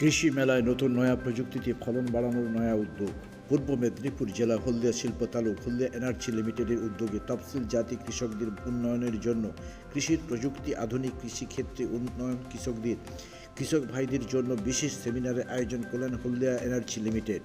কৃষি মেলায় নতুন নয়া প্রযুক্তিতে ফলন বাড়ানোর নয়া উদ্যোগ। পূর্ব মেদিনীপুর জেলা হলদিয়া শিল্প তালুক হলদিয়া এনার্জি লিমিটেডের উদ্যোগে তফসিল জাতি কৃষকদের উন্নয়নের জন্য কৃষির প্রযুক্তি আধুনিক কৃষিক্ষেত্রে উন্নয়ন কৃষকদের, কৃষক ভাইদের জন্য বিশেষ সেমিনারের আয়োজন করলেন হলদিয়া এনার্জি লিমিটেড।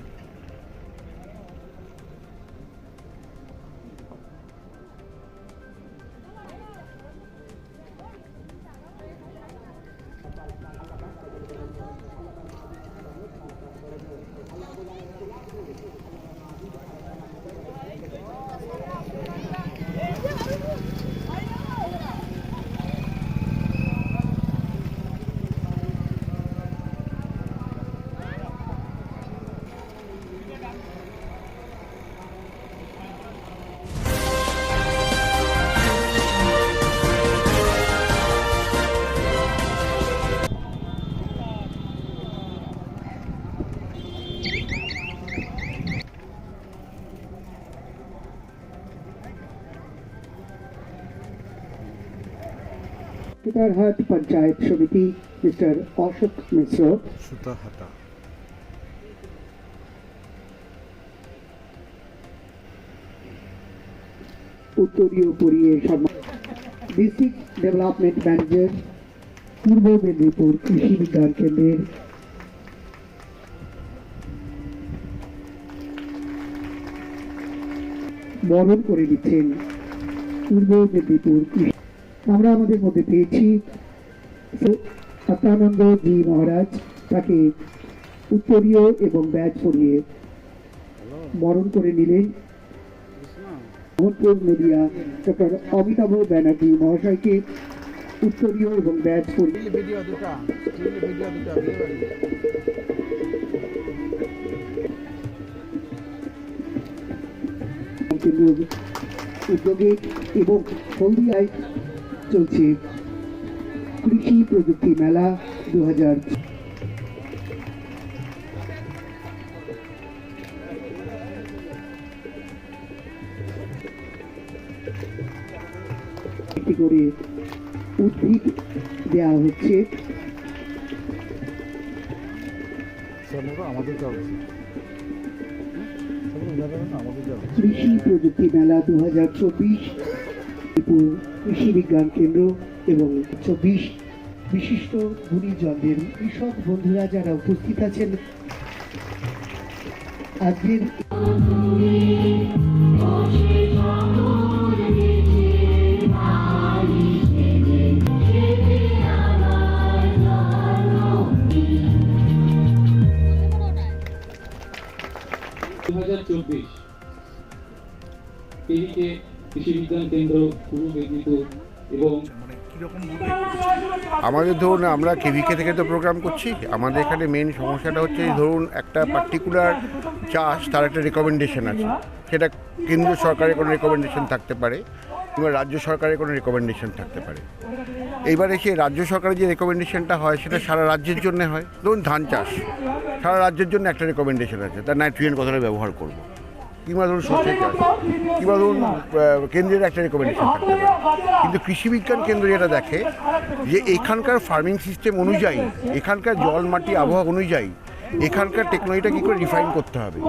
কেদারহাট পঞ্চায়েত সমিতি মিস্টার অশোক মিশ্র। সুতাহাটা উত্তরীয় পরিয়ে সম্মান ডিস্ট্রিক্ট ডেভেলপমেন্ট ম্যানেজার পূর্ব মেদিনীপুর কৃষি বিজ্ঞান কেন্দ্রের। বরণ করে দিচ্ছেন পূর্ব মেদিনীপুর কৃষি আমরা আমাদের মধ্যে পেয়েছি। সত্যানন্দ জি মহারাজ তাকে উত্তরীয় এবং ব্যাজ পরিয়ে বরণ করে নিলেন। মোহনপুর নদিয়া ডক্টর অমিতাভ ব্যানার্জি মহাশয়কে উত্তরীয় এবং ব্যাজ পরিয়ে উদ্যোগে এবং হলদিয়ায় চলছে। কৃষি প্রযুক্তি মেলা দু হাজার একটি করে উদ্ভিদ দেওয়া হচ্ছে। কৃষি প্রযুক্তি মেলা দু হাজার চব্বিশ কৃষি বিজ্ঞান কেন্দ্র এবং চব্বিশ বিশিষ্ট গুণীজনদের কৃষক বন্ধুরা যারা উপস্থিত আছেন আজকের চব্বিশ আমাদের ধরুন, আমরা কেভিকে থেকে তো প্রোগ্রাম করছি। আমাদের এখানে মেন সমস্যাটা হচ্ছে, ধরুন, একটা পার্টিকুলার চাষ, তার একটা রেকমেন্ডেশন আছে। সেটা কেন্দ্র সরকারের কোনো রেকমেন্ডেশন থাকতে পারে, কিংবা রাজ্য সরকারের কোনো রেকমেন্ডেশন থাকতে পারে। এইবারে সে রাজ্য সরকারের যে রেকমেন্ডেশনটা হয়, সেটা সারা রাজ্যের জন্য হয়। ধরুন, ধান চাষ, সারা রাজ্যের জন্য একটা রেকমেন্ডেশন আছে, তার নাইট্রোজেন কতটা ব্যবহার করব? কিংবা ধরুন সর্ষে কিংবা ধরুন কেন্দ্রের একটা রেকমেন্ডেশন থাকতে পারে। কিন্তু কৃষি বিজ্ঞান কেন্দ্র যেটা দেখে যে এখানকার ফার্মিং সিস্টেম অনুযায়ী এখানকার জল মাটি আবহাওয়া অনুযায়ী এখানকার টেকনোলজিটা কী করে রিফাইন করতে হবে?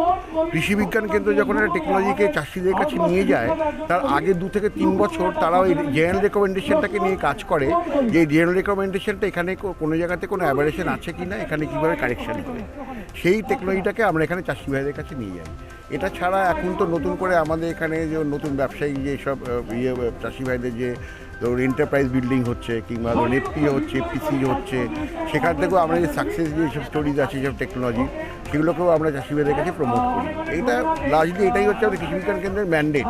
কৃষি বিজ্ঞান কেন্দ্র যখন একটা টেকনোলজিকে চাষিদের কাছে নিয়ে যায় তার আগে দু থেকে তিন বছর তারা ওই জেনারেল রেকমেন্ডেশনটাকে নিয়ে কাজ করে যে জেনারেল রেকমেন্ডেশনটা এখানে কোনো জায়গাতে কোনো অ্যাভারেশন আছে কি না এখানে কীভাবে কারেকশন করে? সেই টেকনোলজিটাকে আমরা এখানে চাষি ভাইদের কাছে নিয়ে যাই। এটা ছাড়া এখন তো নতুন করে আমাদের এখানে যে নতুন ব্যবসায়ী যে সব ইয়ে চাষি ভাইদের যে ধরুন এন্টারপ্রাইজ বিল্ডিং হচ্ছে কিংবা ধরুন এফপি হচ্ছে পিসি হচ্ছে, সেখান থেকেও আমরা যে সাকসেস যেসব স্টোরিজ আছে যেসব টেকনোলজি সেগুলোকেও আমরা চাষিবাদের কাছে প্রমোট করি। এটা লাস্টলি এটাই হচ্ছে আমাদের কৃষি বিজ্ঞান কেন্দ্রের ম্যান্ডেট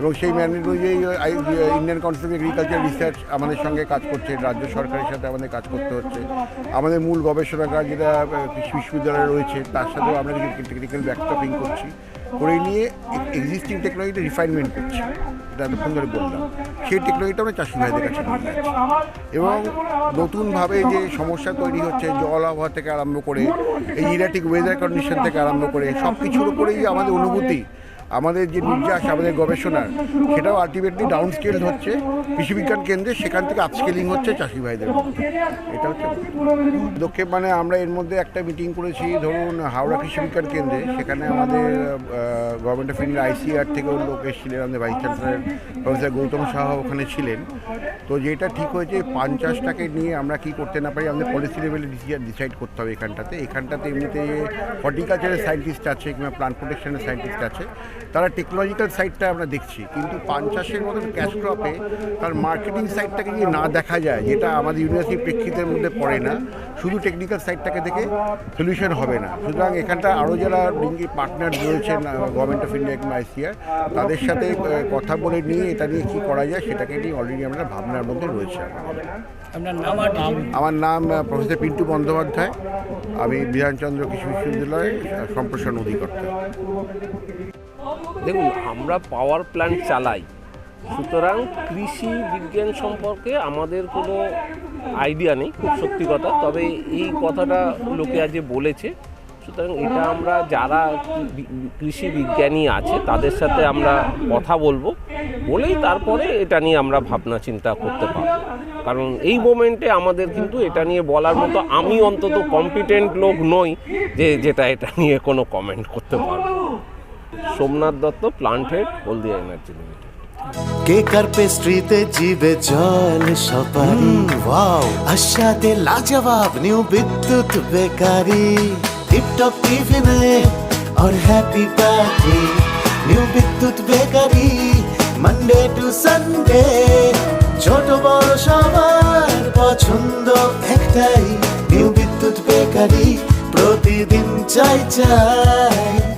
এবং সেই ম্যান্ডেট অনুযায়ী Indian council of agriculture research আমাদের সঙ্গে কাজ করছে, রাজ্য সরকারের সাথে আমাদের কাজ করতে হচ্ছে। আমাদের মূল গবেষণাগার যেটা কৃষি বিশ্ববিদ্যালয়ে রয়েছে, তার সাথেও আমরা কিছু টেকনিক্যাল ব্যাকটপিং করছি। করে নিয়ে এক্সিস্টিং টেকনোলজিটা রিফাইনমেন্ট করছে। এটা এতক্ষণ ধরে বললাম। সেই টেকনোলজিটা আমরা চাষি ভাইদের কাছে এবং নতুনভাবে যে সমস্যা তৈরি হচ্ছে, জল আবহাওয়া থেকে আরম্ভ করে, এই ইরাটিক ওয়েদার কন্ডিশন থেকে আরম্ভ করে সব কিছুর উপরেই আমাদের অনুভূতি আমাদের যে নির্যাস, আমাদের গবেষণার সেটাও আলটিমেটলি ডাউন স্কেল হচ্ছে। কৃষি বিজ্ঞান কেন্দ্রে সেখান থেকে আপস্কেলিং হচ্ছে চাষি ভাইদের। এটা হচ্ছে পদক্ষেপ। মানে আমরা এর মধ্যে একটা মিটিং করেছি, ধরুন হাওড়া কৃষি বিজ্ঞান কেন্দ্রে। সেখানে আমাদের গভর্নমেন্ট অফ ইন্ডিয়া আইসিআর থেকেও লোক এসেছিলেন, আমাদের vice chancellor professor Goutam Saha ওখানে ছিলেন। তো যেটা ঠিক হয়েছে, পান চাষটাকে নিয়ে আমরা কি করতে না পারি, আমাদের পলিসি লেভেলে ডিসাইড করতে হবে এখানটাতে। এখানটাতে এমনিতে হর্টিকালচারের সায়েন্টিস্ট আছে, কিংবা প্লান্ট প্রোটেকশনের সায়েন্টিস্ট আছে তারা টেকনোলজিক্যাল সাইডটা আমরা দেখছি। কিন্তু পান চাষের মতন ক্যাশ ক্রপে তার মার্কেটিং সাইডটাকে যদি না দেখা যায় যেটা আমাদের ইউনিভার্সিটির প্রেক্ষিতের মধ্যে পড়ে না শুধু টেকনিক্যাল সাইডটাকে দেখে সলিউশন হবে না। সুতরাং এখানটা আরও যারা লিঙ্কি পার্টনার রয়েছেন গভর্নমেন্ট অফ ইন্ডিয়া কিংবা আইসিআর তাদের সাথে কথা বলে নিয়ে এটা নিয়ে কী করা যায় সেটাকে নিয়ে অলরেডি আমরা ভাবনার মধ্যে রয়েছে আমার। নাম প্রফেসর পিন্টু বন্দ্যোপাধ্যায় আমি বিধানচন্দ্র কৃষি বিশ্ববিদ্যালয়ের সম্প্রসারণ অধিকর্তা। দেখুন, আমরা পাওয়ার প্ল্যান্ট চালাই। সুতরাং কৃষি বিজ্ঞান সম্পর্কে আমাদের কোনো আইডিয়া নেই, খুব সত্যি কথা। তবে এই কথাটা লোকে আজ বলেছে, সুতরাং এটা আমরা যারা কৃষি বিজ্ঞানী আছে, তাদের সাথে আমরা কথা বলব। বলেই তারপরে এটা নিয়ে আমরা ভাবনা চিন্তা করতে পারব। কারণ এই মোমেন্টে আমাদের কিন্তু এটা নিয়ে বলার মতো আমি অন্তত কম্পিটেন্ট লোক নই যে যেটা এটা নিয়ে কোনো কমেন্ট করতে পারব। Somnath Dutta plant head Haldia energy limited cake আর পেস্ট্রিতে জিবে জল সপারি ওয়াও আশাতে লাজবাব নিউ বিদ্যুৎ বেকারি টিপটপ টিফিনে और happy party new Bidyut bakery Monday to Sunday ছোট বড় সবার পছন্দ একটাই নিউ বিদ্যুৎ বেকারি প্রতিদিন চাই চাই